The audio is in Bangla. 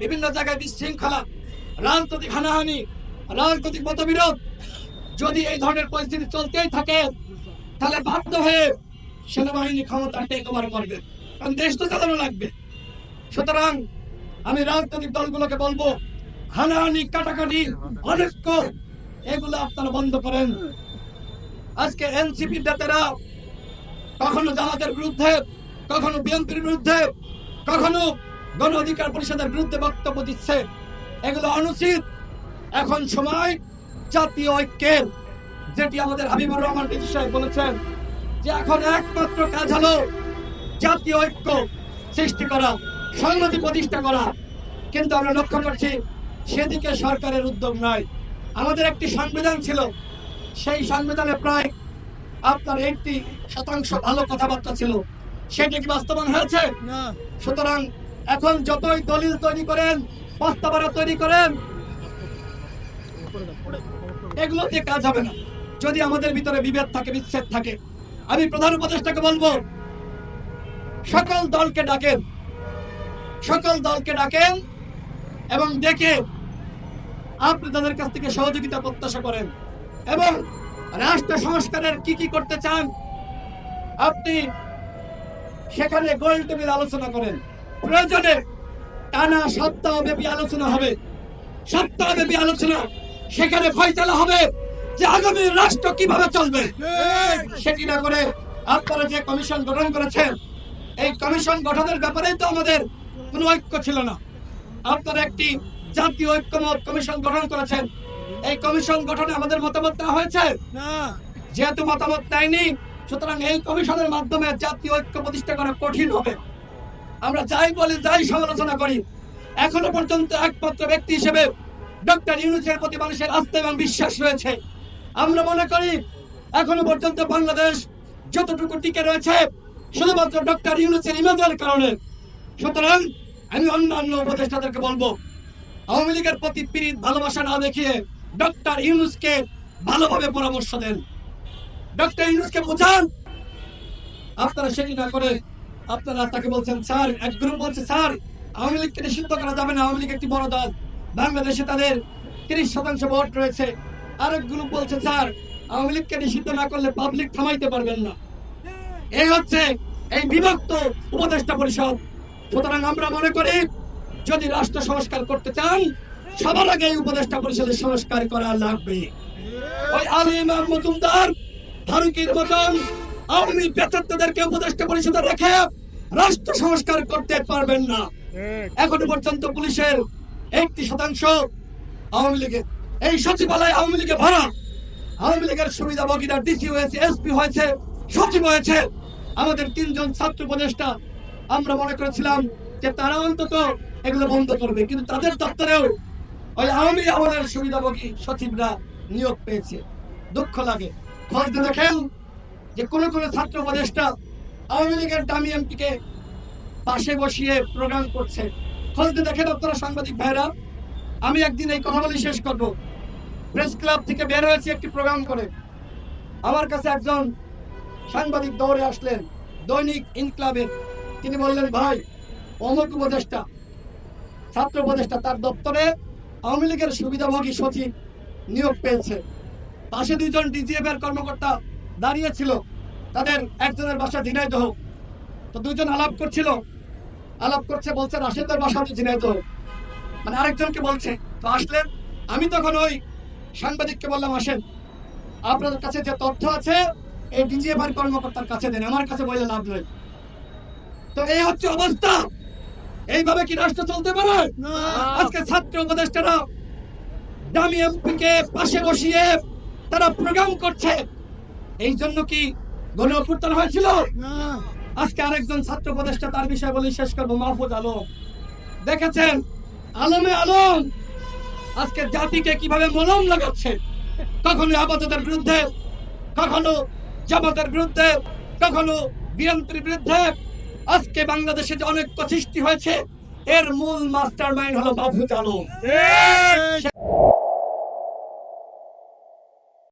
বিভিন্ন জায়গায় বিশৃঙ্খলা, রাজনৈতিক হানাহানি, রাজনৈতিক মতবিরোধ। যদি এই ধরনের পরিস্থিতি চলতেই থাকে, তাহলে বাধ্য হয়ে সেনাবাহিনী ক্ষমতা টেক ওভার করবে। কারণ দেশ তো চালানো লাগবে। সুতরাং আমি রাজনৈতিক দলগুলোকে বলব, হানাহানি, কাটাকাটি, অনৈক্য, এগুলো আপনারা বন্ধ করেন। আজকে এনসিপি নেতারা কখনো জামাতের বিরুদ্ধে, কখনো বিএনপির বিরুদ্ধে, কখনো গণ অধিকার পরিষদের বিরুদ্ধে বক্তব্য দিচ্ছে। এগুলো অনুচিত। এখন সময় জাতীয় ঐক্যের যেটি আমাদের হাবিবুর রহমান রিজভী সাহেব বলেছেন যে এখন একমাত্র কাজ হলো জাতীয় ঐক্য সৃষ্টি করা সংহতি প্রতিষ্ঠা করা। কিন্তু আমরা লক্ষ্য করছি সেদিকে সরকারের উদ্যোগ নয় আমাদের একটি সংবিধান ছিল সেই সংবিধানে প্রায় আপনার একটি শতাংশ ভালো কথাবার্তা ছিল। সেটা কি বাস্তবায়ন হয়েছে? সুতরাং এখন যতই দলিল তৈরি করেন বাস্তবায়ন তৈরি করেন, এগুলো দিয়ে কাজ হবে না। যদি আমাদের ভিতরে বিভেদ থাকে, বিচ্ছেদ থাকে, আমি প্রধান উপদেষ্টাকে বলব, সকল দলকে ডাকেন, সকল দলকে ডাকেন এবং ডেকে আপনি তাদের কাছ থেকে সহযোগিতা, প্রত্যাশা করেন এবং রাষ্ট্র সংস্কারের কি কি করতে চান, আপনি সেখানে গোল টেবিল আলোচনা করেন। প্রয়োজনে টানা সপ্তাহ ব্যাপী আলোচনা হবে। সপ্তাহ ব্যাপী আলোচনা। সেখানে ফয়সালা হবে যে আগামী রাষ্ট্র কীভাবে চলবে। সেটি না করে আপনারা যে কমিশন গঠন করেছেন এই কমিশন গঠনের ব্যাপারেই তো আমাদের কোনো ঐক্য ছিল না। আপনারা একটি জাতীয় ঐক্যমত কমিশন গঠন করেছেন। এই কমিশন গঠনে আমাদের মতামত দেওয়া হয়েছে? যেহেতু মতামত দেয়নি সুতরাং এই কমিশনের মাধ্যমে জাতীয় ঐক্য প্রতিষ্ঠা করা কঠিন হবে। আমরা যাই বলি, যাই সমালোচনা করি, এখনও পর্যন্ত একমাত্র ব্যক্তি হিসেবে ডক্টর ইউনুসের প্রতি মানুষের আস্থা এবং বিশ্বাস রয়েছে। আমরা মনে করি, এখনও পর্যন্ত বাংলাদেশ যতটুকু টিকে রয়েছে, শুধুমাত্র ডক্টর ইউনুসের ইমেজের কারণে। সুতরাং আমি অন্যান্য উপদেষ্টাদেরকে বলব, আওয়ামী লীগের প্রতি পীড়িত ভালোবাসা না দেখিয়ে ডক্টর ইউনুসকে ভালোভাবে পরামর্শ দেন। ডক্টর ইউনুসকে বোঝান, আপনারা সেটি না করে আপনারা তাকে বলছেন, স্যার, এক গ্রুপ বলছে, স্যার, আওয়ামী লীগকে নিষিদ্ধ করা যাবে না, আওয়ামী লীগ একটি বড় দল। বাংলাদেশে তাদের তিরিশ শতাংশ ভোট রয়েছে। আরেক গ্রুপ বলছে, স্যার, আওয়ামী লীগকে নিষিদ্ধ না করলে পাবলিক থামাইতে পারবেন না। এই হচ্ছে এই বিভক্ত উপদেষ্টা পরিষদ। সুতরাং আমরা মনে করি, যদি রাষ্ট্র সংস্কার করতে চান, সবার আগে এই উপদেষ্টা পরিষদের সংস্কার করা লাগবে। ওই আলিম মজুমদার, ফারুকির মতন আওয়ামী পেতাত্তাদেরকে উপদেষ্টা পরিষদে রেখে রাষ্ট্র সংস্কার করতে পারবেন না। এখনও পর্যন্ত পুলিশের একটি শতাংশ আওয়ামী লীগের এই সচিবালয় আওয়ামী লীগে ভরা। আওয়ামী লীগের সুবিধাভোগীরা ডিসি হয়েছে এসপি হয়েছে সচিব হয়েছে। আমাদের তিনজন ছাত্র উপদেষ্টা আমরা মনে করেছিলাম যে তারা অন্তত এগুলো বন্ধ করবে কিন্তু তাদের দপ্তরেও ওই আওয়ামী আমাদের সুবিধাভোগী সচিবরা নিয়োগ পেয়েছে। দুঃখ লাগে। খোঁজ দেখেন যে কোন কোন ছাত্র উপদেষ্টা আওয়ামী লীগের দামি এমপিকে পাশে বসিয়ে প্রোগ্রাম করছে। খোঁজ দেখেন আপনারা সাংবাদিক ভাইরা আমি একদিন এই কথা শেষ করব। প্রেস ক্লাব থেকে বের হয়েছে একটি প্রোগ্রাম করে। আমার কাছে একজন সাংবাদিক দৌড়ে আসলেন, দৈনিক ইনক্লাবের তিনি বললেন, ভাই, অমুক উপদেষ্টা, ছাত্র উপদেষ্টা, তার দপ্তরে আওয়ামী লীগের সুবিধাভোগী সচিব নিয়োগ পেয়েছে। পাশে দুইজন ডিজিএফ এর কর্মকর্তা দাঁড়িয়েছিল তাদের একজনের বাসা ঝিনাইদহ। তো দুইজন আলাপ করছিল। আলাপ করছে বলছে রাশেদের বাসা হচ্ছে ঝিনাইদহ। মানে আরেকজনকে বলছে তো আসলেন? আমি তখন ওই সাংবাদিককে বললাম আসেন। আপনাদের কাছে যে তথ্য আছে এই ডিজিএফ এর কর্মকর্তার কাছে দেন। আমার কাছে বলে লাভ নেই। তো এই হচ্ছে অবস্থা। এইভাবে কি রাষ্ট্র চলতে পারে? আজকে ছাত্র উপদেষ্টারা দামি এমপিকে পাশে বসিয়ে তারা প্রোগ্রাম করছে। এই জন্য কি গণ অভ্যুত্থান হয়েছিল। আজকে আরেকজন ছাত্র উপদেষ্টা তার বিষয়ে বলে শেষ করব। মাহফুজ আলম। দেখেছেন? আলমে আলম। আজকে জাতিকে কীভাবে মলম লাগাচ্ছে? কখনো বিরুদ্ধে কখনো জামাতের বিরুদ্ধে কখনো বিএনপির বিরুদ্ধে। আজকে বাংলাদেশে যে অনেক সৃষ্টি হয়েছে এর মূল মাস্টার মাইন্ড হলো মাহফুজ আলম।